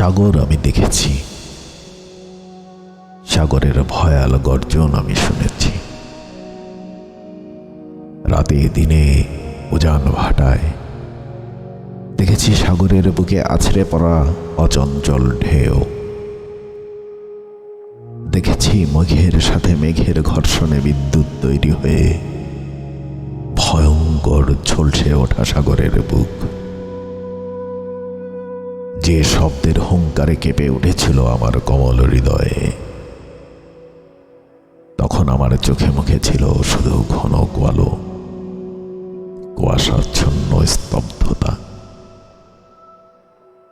সাগর আমি দেখেছি। সাগরের ভয়াল গর্জন আমি শুনেছি। রাতে দিনে উজান ভাটায় দেখেছি সাগরের বুকে আছড়ে পড়া অচঞ্চল ঢেউ। দেখেছি মেঘের সাথে মেঘের ঘর্ষণে বিদ্যুৎ তৈরি হয়ে ভয়ঙ্কর ঝলসে ওঠা সাগরের বুক। যে শব্দের হুঙ্কারে কেঁপে উঠেছিল আমার কমল হৃদয়ে। তখন আমার চোখে মুখে ছিল শুধু ঘন কোয়ালো কুয়াশাচ্ছন্ন স্তব্ধতা।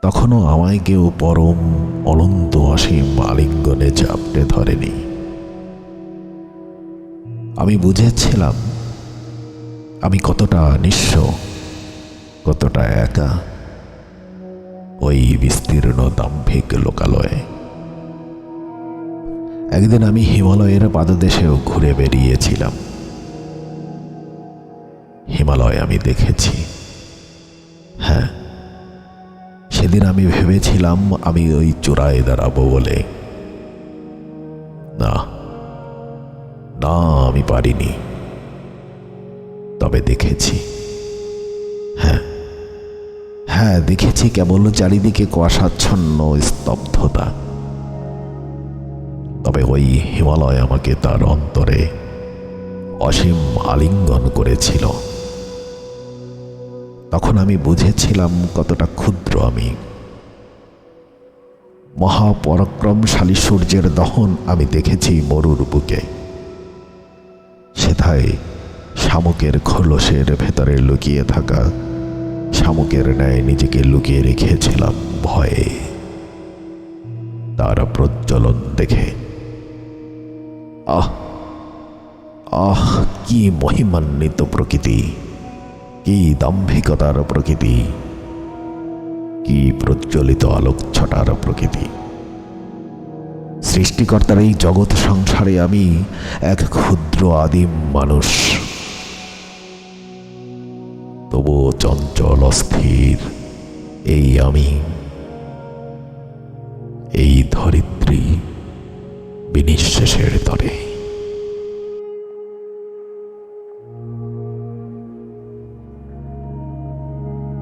তখনও আমায় কেউ পরম, অনন্ত অসীম আলিঙ্গনে চাপটে ধরেনি। আমি বুঝেছিলাম, আমি কতটা নিঃস্ব, কতটা একা। ওই বিস্তীর্ণ দাম্ভিক লোকালয়ে। একদিন আমি হিমালয়ের পাদদেশেও ঘুরে বেরিয়েছিলাম হিমালয় আমি দেখেছি। হ্যাঁ সেদিন আমি ভেবেছিলাম আমি ওই চূড়ায় দাঁড়াবো বলে। না না, আমি পারিনি। তবে দেখেছি। হ্যাঁ দেখেছি কেবল চারিদিকে কুয়াশাচ্ছন্ন স্তব্ধতা। তবে ওই হিমালয় আমাকে তার অন্তরে অসীম আলিঙ্গন করেছিল। তখন আমি বুঝেছিলাম কতটা ক্ষুদ্র আমি। মহাপরাক্রমশালী সূর্যের দহন আমি দেখেছি মরুর বুকে। সেথায় শামুকের খোলসের ভেতরে লুকিয়ে থাকা শামুকের ন্যায় নিজেকে লুকিয়ে রেখেছিলাম ভয়ে। তার প্রজ্বলন দেখে। আহ আহ, কি মহিমান্বিত প্রকৃতি। কি দাম্ভিকতার প্রকৃতি। কি প্রজ্বলিত আলোকছটার প্রকৃতি। সৃষ্টিকর্তার এই জগৎ সংসারে আমি এক ক্ষুদ্র আদিম মানুষ। তবুও চঞ্চল অস্থির। এই আমি এই ধরিত্রী বিনিঃশেষের তরে